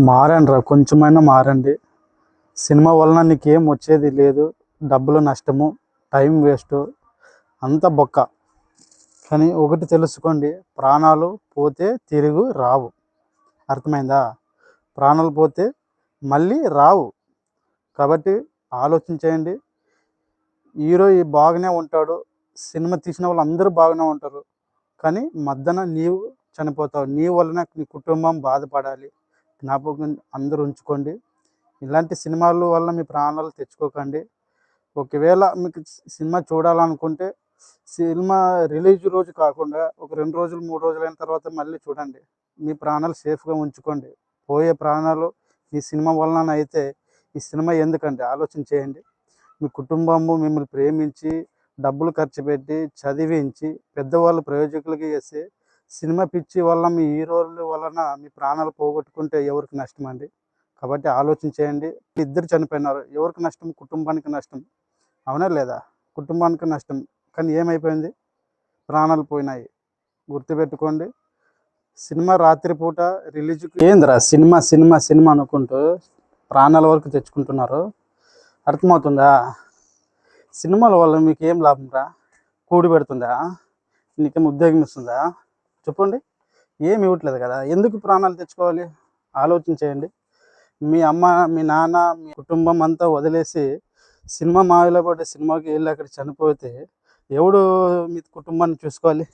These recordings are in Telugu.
మారండి రా కొంచెమైనా మారండి. సినిమా వలన నీకేం వచ్చేది లేదు డబ్బులు నష్టము టైం వేస్ట్ అంత బొక్క. కానీ ఒకటి తెలుసుకోండి ప్రాణాలు పోతే తిరుగు రావు. అర్థమైందా? ప్రాణాలు పోతే మళ్ళీ రావు. కాబట్టి ఆలోచించేయండి. హీరో ఈ బాగానే ఉంటాడు సినిమా తీసిన వాళ్ళు అందరూ బాగానే ఉంటారు. కానీ మధ్యన నీవు చనిపోతావు నీ వలన నీ కుటుంబం బాధపడాలి. జ్ఞాపకం అందరూ ఉంచుకోండి. ఇలాంటి సినిమాల వల్ల మీ ప్రాణాలు తెచ్చుకోకండి. ఒకవేళ మీకు సినిమా చూడాలనుకుంటే సినిమా రిలీజ్ రోజు కాకుండా ఒక రెండు రోజులు మూడు రోజులు అయిన తర్వాత మళ్ళీ చూడండి. మీ ప్రాణాలు సేఫ్గా ఉంచుకోండి. పోయే ప్రాణాలు ఈ సినిమా వలన అయితే ఈ సినిమా ఎందుకండి ఆలోచన చేయండి. మీ కుటుంబము మిమ్మల్ని ప్రేమించి డబ్బులు ఖర్చు పెట్టి చదివించి పెద్దవాళ్ళు ప్రయోజకులకి చేసి సినిమా పిచ్చి వల్ల మీ హీరోల వలన మీ ప్రాణాలు పోగొట్టుకుంటే ఎవరికి నష్టం అండి? కాబట్టి ఆలోచన చేయండి. ఇద్దరు చనిపోయినారు. ఎవరికి నష్టం? కుటుంబానికి నష్టం. అవునా లేదా? కుటుంబానికి నష్టం. కానీ ఏమైపోయింది? ప్రాణాలు పోయినాయి. గుర్తుపెట్టుకోండి. సినిమా రాత్రిపూట రిలీజ్కి ఏందిరా? సినిమా సినిమా సినిమా అనుకుంటూ ప్రాణాల వరకు తెచ్చుకుంటున్నారు. అర్థమవుతుందా? సినిమాల వల్ల మీకు ఏం లాభం రా కూడి పెడుతుందా? నీకేం ఉద్యోగం ఇస్తుందా? చెప్పండి. ఏమి ఇవ్వట్లేదు కదా. ఎందుకు ప్రాణాలు తెచ్చుకోవాలి? ఆలోచన చేయండి మీ అమ్మ మీ నాన్న మీ కుటుంబం అంతా వదిలేసి సినిమా మావిలో పడి సినిమాకి వెళ్ళి అక్కడ చనిపోతే ఎవడు మీ కుటుంబాన్ని చూసుకోవాలి?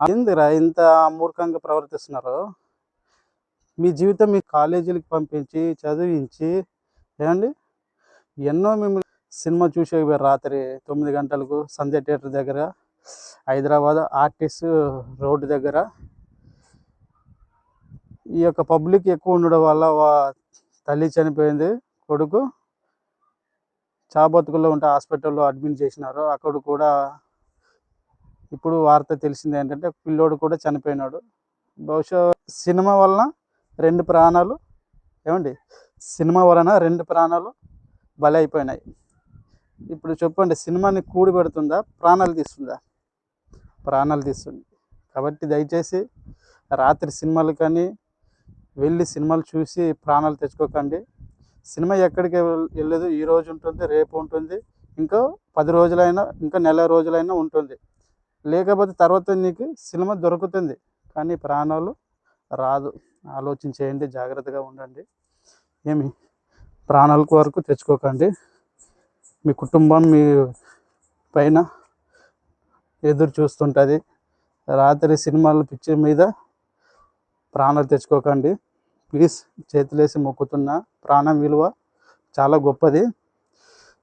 ఎందుకురా ఇంత మూర్ఖంగా ప్రవర్తిస్తున్నారు? మీ జీవితం మీ కాలేజీలకు పంపించి చదివించి ఏమండి? ఎన్నో మిమ్మల్ని సినిమా చూసే రాత్రి తొమ్మిది గంటలకు సంధ్య థియేటర్ దగ్గర. హైదరాబాద్ ఆర్టిస్ట్ రోడ్డు దగ్గర. ఈ యొక్క పబ్లిక్ ఎక్కువ ఉండడం వల్ల వా- తల్లి చనిపోయింది కొడుకు. చాబతుకుల్లో ఉంటే హాస్పిటల్లో అడ్మిట్ చేసినారు. అక్కడ కూడా ఇప్పుడు వార్త తెలిసింది ఏంటంటే పిల్లోడు కూడా చనిపోయినాడు. బహుశా సినిమా వలన రెండు ప్రాణాలు ఏమండి? సినిమా వలన రెండు ప్రాణాలు బలైపోయినాయి. అయిపోయినాయి ఇప్పుడు చెప్పండి సినిమాని కూడి పెడుతుందా ప్రాణాలు తీస్తుందా? ప్రాణాలు తీస్తుంది. కాబట్టి దయచేసి రాత్రి సినిమాలు కానీ వెళ్ళి సినిమాలు చూసి ప్రాణాలు తెచ్చుకోకండి. సినిమా ఎక్కడికి వెళ్ళదు. ఈ రోజు ఉంటుంది రేపు ఉంటుంది. ఇంకా పది రోజులైనా ఇంకా నెల రోజులైనా ఉంటుంది. లేకపోతే తర్వాత నీకు సినిమా దొరుకుతుంది. కానీ ప్రాణాలు రాదు. ఆలోచన చేయండి జాగ్రత్తగా ఉండండి. ఏమి? ప్రాణాల వరకు తెచ్చుకోకండి. మీ కుటుంబం మీ పైన ఎదురు చూస్తుంటుంది. రాత్రి సినిమాలు పిక్చర్ మీద ప్రాణాలు తెచ్చుకోకండి. ప్లీజ్ చేతులేసి మొక్కుతున్నా ప్రాణం విలువ చాలా గొప్పది.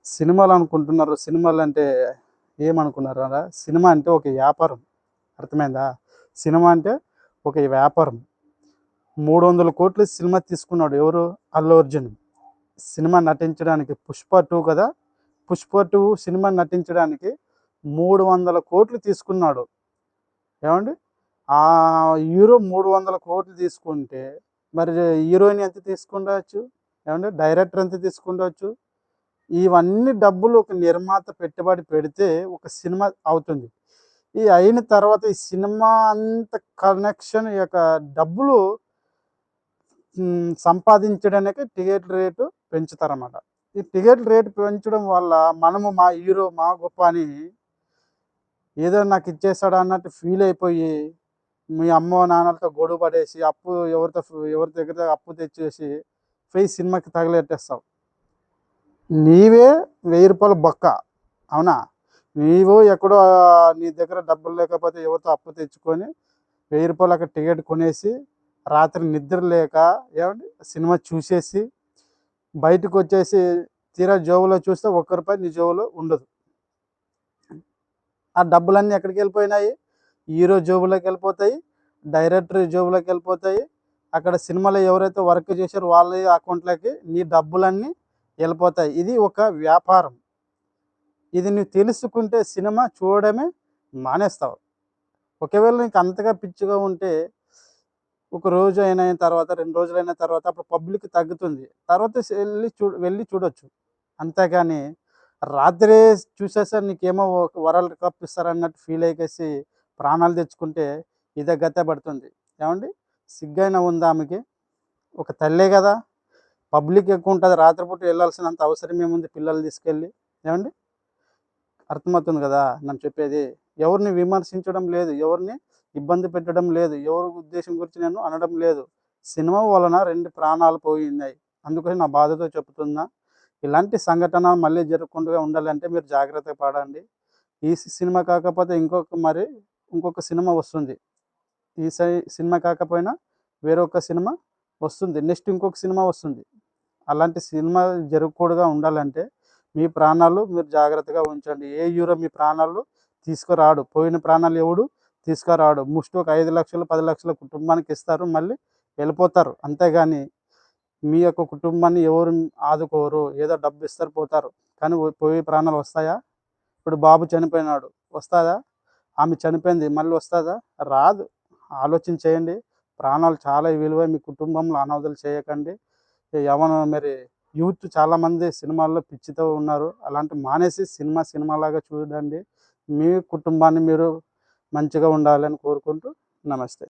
సినిమాలు అనుకుంటున్నారు. సినిమాలు అంటే ఏమనుకున్నారా? సినిమా అంటే ఒక వ్యాపారం. అర్థమైందా? సినిమా అంటే ఒక వ్యాపారం. మూడు వందల కోట్లు సినిమా తీసుకున్నాడు ఎవరు? అల్లు అర్జున్. సినిమా నటించడానికి పుష్ప టూ కదా? పుష్ప టూ సినిమా నటించడానికి మూడు వందల కోట్లు తీసుకున్నాడు. ఏమండి? ఆ హీరో మూడు వందల కోట్లు తీసుకుంటే మరి హీరోయిన్ ఎంత తీసుకుండవచ్చు ఏమంటే డైరెక్టర్ ఎంత తీసుకుండవచ్చు ఇవన్నీ డబ్బులు ఒక నిర్మాత పెట్టుబడి పెడితే ఒక సినిమా అవుతుంది. ఈ అయిన తర్వాత ఈ సినిమా అంత కనెక్షన్ ఈ యొక్క డబ్బులు సంపాదించడానికి టికెట్ రేటు పెంచుతారన్నమాట. ఈ టికెట్ రేటు పెంచడం వల్ల మనము మా హీరో మా గొప్ప అని ఏదో నాకు ఇచ్చేస్తాడు అన్నట్టు ఫీల్ అయిపోయి మీ అమ్మ నాన్నలతో గొడవ పడేసి అప్పు ఎవరితో ఎవరి దగ్గర అప్పు తెచ్చేసి పోయి సినిమాకి తగలెట్టేస్తావు. నీవే వెయ్యి రూపాయలు బొక్క అవునా? నీవు ఎక్కడో నీ దగ్గర డబ్బులు లేకపోతే ఎవరితో అప్పు తెచ్చుకొని వెయ్యి రూపాయలు అక్కడ టికెట్ కొనేసి రాత్రి నిద్ర లేక ఏమండి సినిమా చూసేసి బయటకు వచ్చేసి తీరా జోబులో చూస్తే ఒక్క రూపాయి నీ జోబులో ఉండదు. ఆ డబ్బులన్నీ ఎక్కడికి వెళ్ళిపోయినాయి? హీరో జోబులోకి వెళ్ళిపోతాయి డైరెక్టర్ జోబులోకి వెళ్ళిపోతాయి. అక్కడ సినిమాలో ఎవరైతే వర్క్ చేశారో వాళ్ళ అకౌంట్లోకి నీ డబ్బులన్నీ వెళ్ళిపోతాయి. ఇది ఒక వ్యాపారం. ఇది నువ్వు తెలుసుకుంటే సినిమా చూడడమే మానేస్తావు. ఒకవేళ నీకు అంతగా పిచ్చిగా ఉంటే ఒక రోజు అయిన తర్వాత రెండు రోజులు అయిన తర్వాత అప్పుడు పబ్లిక్ తగ్గుతుంది. తర్వాత వెళ్ళి చూ వెళ్ళి చూడొచ్చు. అంతేగాని రాత్రే చూసేసరి నీకేమో వరల్డ్ కప్ ఇస్తారన్నట్టు ఫీల్ అయ్యేసి ప్రాణాలు తెచ్చుకుంటే ఇదే గతే పడుతుంది. ఏమండి? సిగ్గైనా ఉందా ఆమెకి? ఒక తల్లే కదా. పబ్లిక్ ఎక్కువ ఉంటుంది. రాత్రిపూట వెళ్ళాల్సినంత అవసరం ఏముంది పిల్లలు తీసుకెళ్ళి? ఏమండి? అర్థమవుతుంది కదా నన్ను చెప్పేది. ఎవరిని విమర్శించడం లేదు. ఎవరిని ఇబ్బంది పెట్టడం లేదు. ఎవరి ఉద్దేశం గురించి నేను అనడం లేదు. సినిమా వలన రెండు ప్రాణాలు పోయినాయి. అందుకని నా బాధతో చెప్తున్నా. ఇలాంటి సంఘటన మళ్ళీ జరగకుండా ఉండాలంటే మీరు జాగ్రత్త పడండి. ఈ సినిమా కాకపోతే ఇంకొక మరి ఇంకొక సినిమా వస్తుంది. ఈ సై- సినిమా కాకపోయినా వేరొక సినిమా వస్తుంది. నెక్స్ట్ ఇంకొక సినిమా వస్తుంది. అలాంటి సినిమా జరగకూడగా ఉండాలంటే మీ ప్రాణాలు మీరు జాగ్రత్తగా ఉంచండి. ఏ హీరో మీ ప్రాణాలు తీసుకురాడు? పోయిన ప్రాణాలు ఎవడు తీసుకురాడు? ముష్టి ఒక ఐదు లక్షలు పది లక్షల కుటుంబానికి ఇస్తారు. మళ్ళీ వెళ్ళిపోతారు. అంతేగాని మీ యొక్క కుటుంబాన్ని ఎవరు ఆదుకోరు ఏదో డబ్బు ఇస్తారు పోతారు. కానీ పోయి పోయే ప్రాణాలు వస్తాయా? ఇప్పుడు బాబు చనిపోయినాడు వస్తుందా? ఆమె చనిపోయింది మళ్ళీ వస్తుందా? రాదు. ఆలోచన చేయండి. ప్రాణాలు చాలా విలువ మీ కుటుంబంలో అనాథలు చేయకండి. ఎవరు మరి యూత్ చాలామంది సినిమాల్లో పిచ్చితో ఉన్నారు. అలాంటి మానేసి సినిమా సినిమాలాగా చూడండి. మీ కుటుంబాన్ని మీరు మంచిగా ఉండాలని కోరుకుంటూ నమస్తే.